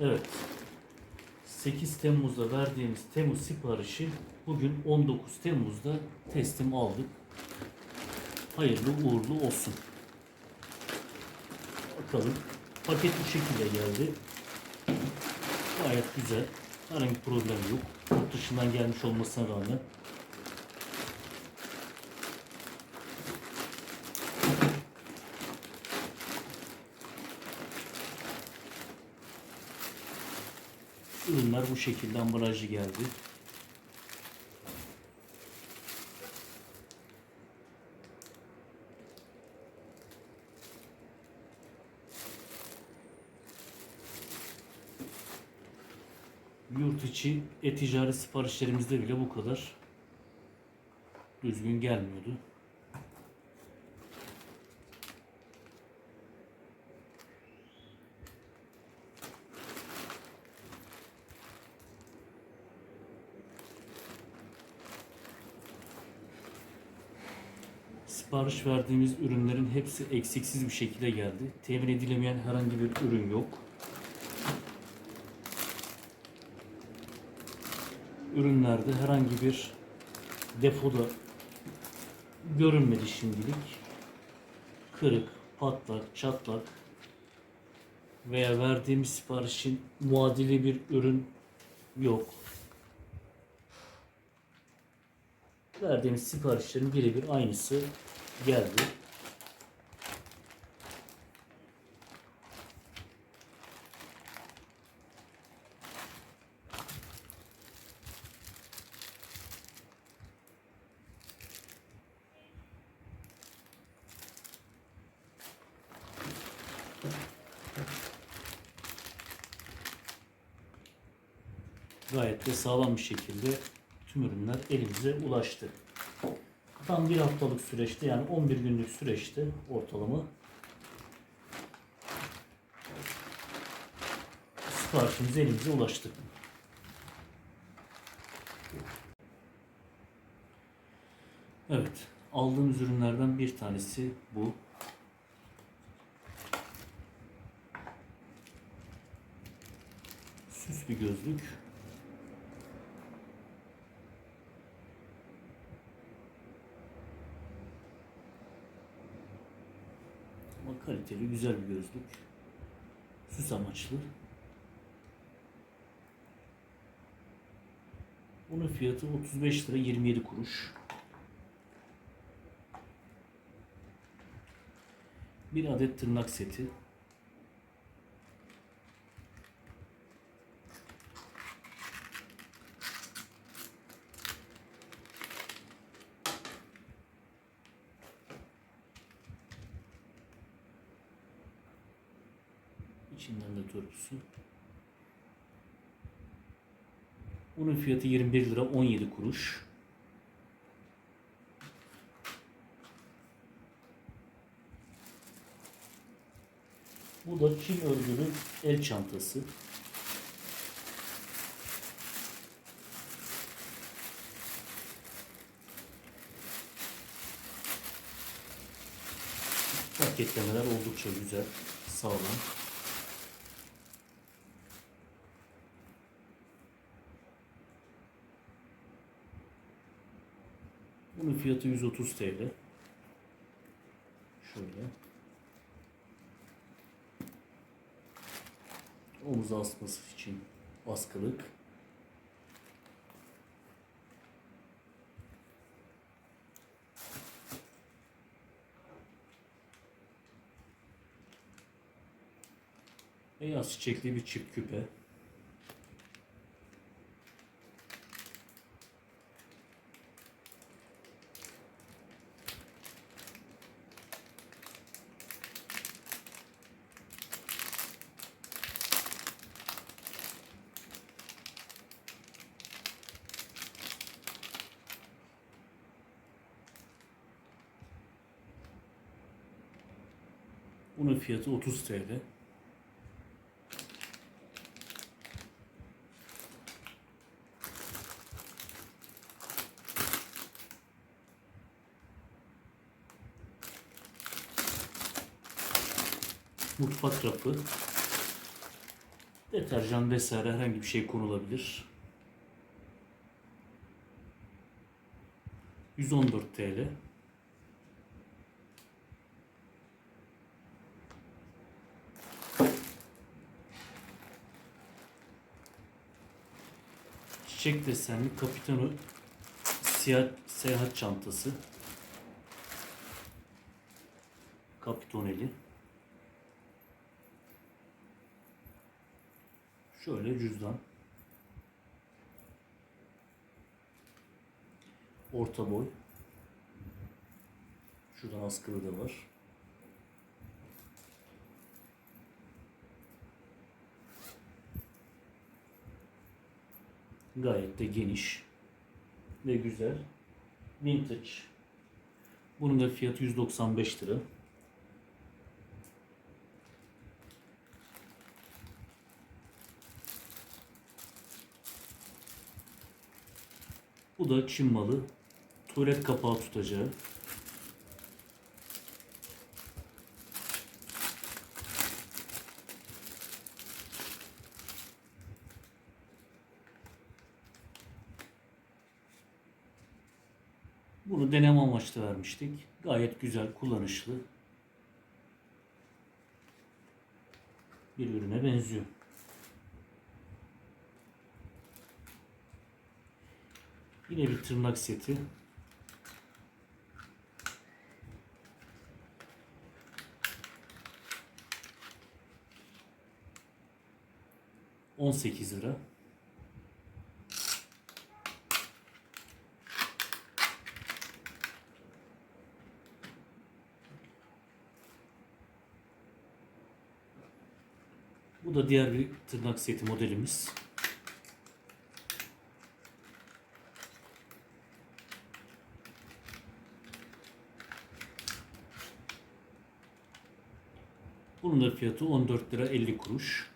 Evet. 8 Temmuz'da verdiğimiz Temmuz siparişi bugün 19 Temmuz'da teslim aldık. Hayırlı uğurlu olsun. Bakalım. Paket bu şekilde geldi. Gayet güzel. Herhangi problem yok. Yurt dışından gelmiş olmasına rağmen. Ürünler bu şekilde ambalajlı geldi. Yurt içi e-ticaret siparişlerimizde bile bu kadar düzgün gelmiyordu. Sipariş verdiğimiz ürünlerin hepsi eksiksiz bir şekilde geldi. Temin edilemeyen herhangi bir ürün yok. Ürünlerde herhangi bir defoda görünmedi şimdilik. Kırık, patlak, çatlak veya verdiğimiz siparişin muadili bir ürün yok. Verdiğimiz siparişlerin birebir aynısı geldi. Gayet de sağlam bir şekilde tüm ürünler elimize ulaştı. Tam bir haftalık süreçte yani 11 günlük süreçte ortalama siparişimiz elimize ulaştı. Evet, aldığımız ürünlerden bir tanesi bu. Süs bir gözlük. Ama kaliteli güzel bir gözlük. Süs amaçlı. Bunun fiyatı 35 lira 27 kuruş. Bir adet tırnak seti. İçinden de törpüsü. Bunun fiyatı 21 lira 17 kuruş. Bu da Çin örgülü el çantası. Paketlemeler oldukça güzel, sağlam. Fiyatı 130 TL. Şöyle. Omuz asması için askılık. Beyaz çiçekli bir çift küpe. Bunun fiyatı 30 TL. Mutfak rafı. Deterjan vesaire herhangi bir şey konulabilir. 114 TL. Çiçek desenli Capitano siyah seyahat çantası. Capitoneli. Şöyle cüzdan. Orta boy. Şuradan askılı da var. Gayet de geniş ve güzel. Vintage. Bunun da fiyatı 195 lira. Bu da Çin malı. Tuvalet kapağı tutacağı. Bunu amaçlı vermiştik. Gayet güzel, kullanışlı. Bir ürüne benziyor. Yine bir tırnak seti. On sekiz lira. Da diğer bir tırnak seti modelimiz. Bunun da fiyatı 14 lira 50 kuruş.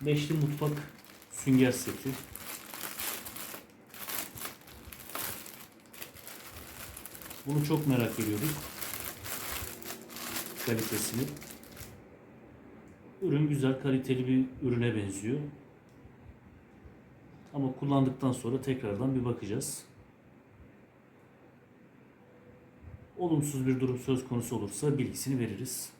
Beşli mutfak sünger seti. Bunu çok merak ediyorduk. Kalitesini. Ürün güzel, kaliteli bir ürüne benziyor. Ama kullandıktan sonra tekrardan bir bakacağız. Olumsuz bir durum söz konusu olursa bilgisini veririz.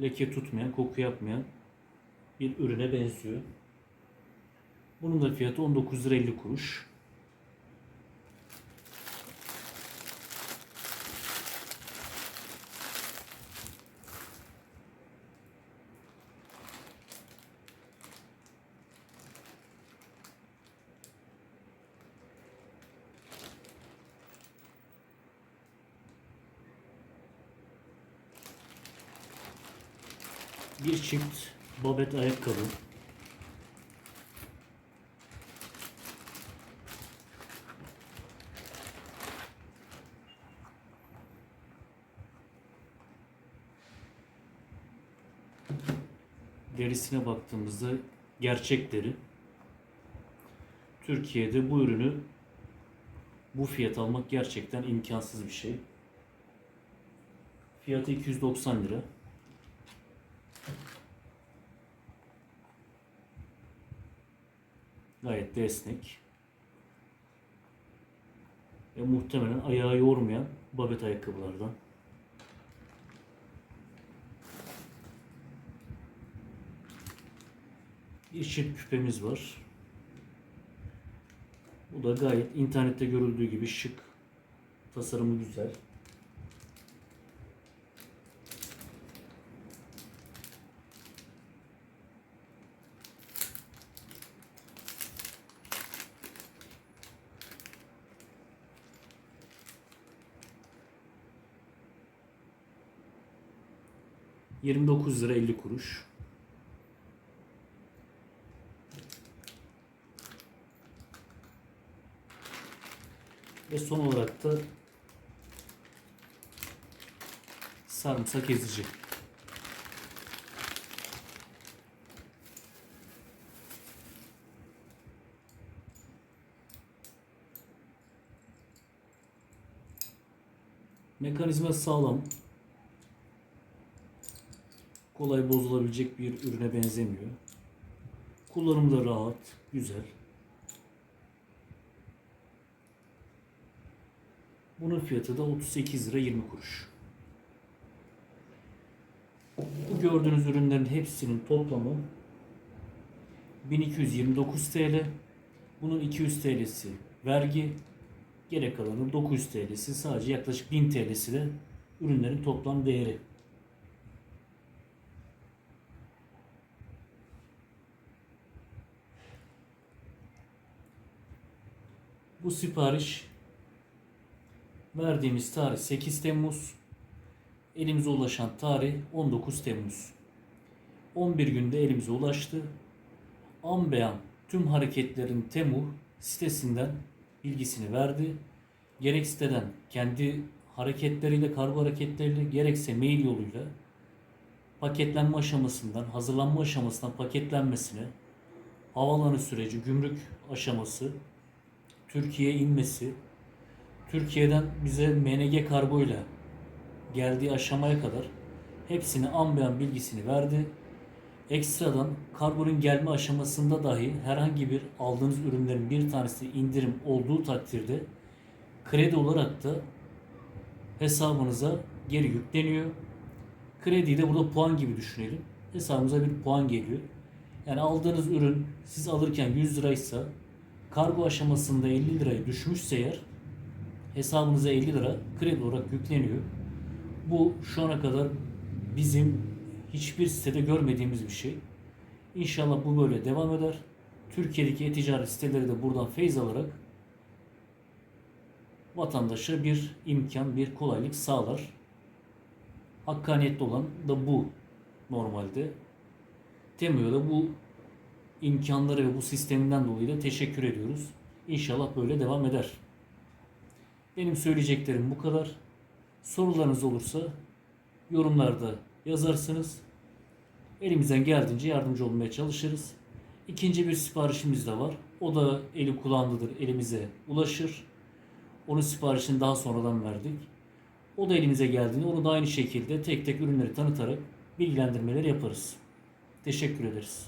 Leke tutmayan, koku yapmayan bir ürüne benziyor. Bunun da fiyatı 19 lira 50 kuruş. Bir çift babet ayakkabı. Derisine baktığımızda gerçek deri. Türkiye'de bu ürünü bu fiyat almak gerçekten imkansız bir şey. Fiyatı 290 lira. Gayet de esnek. Ve muhtemelen ayağı yormayan babet ayakkabılardan. Bir çift küpemiz var. Bu da gayet internette görüldüğü gibi şık. Tasarımı güzel. Yirmi dokuz lira elli kuruş. Ve son olarak da sarımsak ezici. Mekanizma sağlam. Kolay bozulabilecek bir ürüne benzemiyor. Kullanımı da rahat, güzel. Bunun fiyatı da 38 lira 20 kuruş. Bu gördüğünüz ürünlerin hepsinin toplamı 1229 TL. Bunun 200 TL'si vergi, gerek kalanı 900 TL'si sadece yaklaşık 1000 TL'si de ürünlerin toplam değeri. Bu sipariş verdiğimiz tarih 8 Temmuz. Elimize ulaşan tarih 19 Temmuz. 11 günde elimize ulaştı. An beyan tüm hareketlerin Temu sitesinden bilgisini verdi. Gerek siteden kendi hareketleriyle, kargo hareketleriyle gerekse mail yoluyla paketlenme aşamasından, hazırlanma aşamasından paketlenmesine, havalanı süreci, gümrük aşaması, Türkiye'ye inmesi, Türkiye'den bize MNG kargo ile geldiği aşamaya kadar hepsini an beyan bilgisini verdi. Ekstradan kargonun gelme aşamasında dahi herhangi bir aldığınız ürünlerin bir tanesi indirim olduğu takdirde kredi olarak da hesabınıza geri yükleniyor. Krediyi de burada puan gibi düşünelim. Hesabımıza bir puan geliyor. Yani aldığınız ürün siz alırken 100 liraysa kargo aşamasında 50 liraya düşmüşse eğer hesabınıza 50 lira kredi olarak yükleniyor. Bu şu ana kadar bizim hiçbir sitede görmediğimiz bir şey. İnşallah bu böyle devam eder. Türkiye'deki e-ticaret siteleri de buradan feyz alarak vatandaşa bir imkan, bir kolaylık sağlar. Hakkaniyetli olan da bu normalde. Temu'ya da bu imkanları ve bu sisteminden dolayı da teşekkür ediyoruz. İnşallah böyle devam eder. Benim söyleyeceklerim bu kadar. Sorularınız olursa yorumlarda yazarsınız. Elimizden geldiğince yardımcı olmaya çalışırız. İkinci bir siparişimiz de var. O da eli kulağındadır. Elimize ulaşır. Onun siparişini daha sonradan verdik. O da elimize geldiğinde onu da aynı şekilde tek tek ürünleri tanıtarak bilgilendirmeler yaparız. Teşekkür ederiz.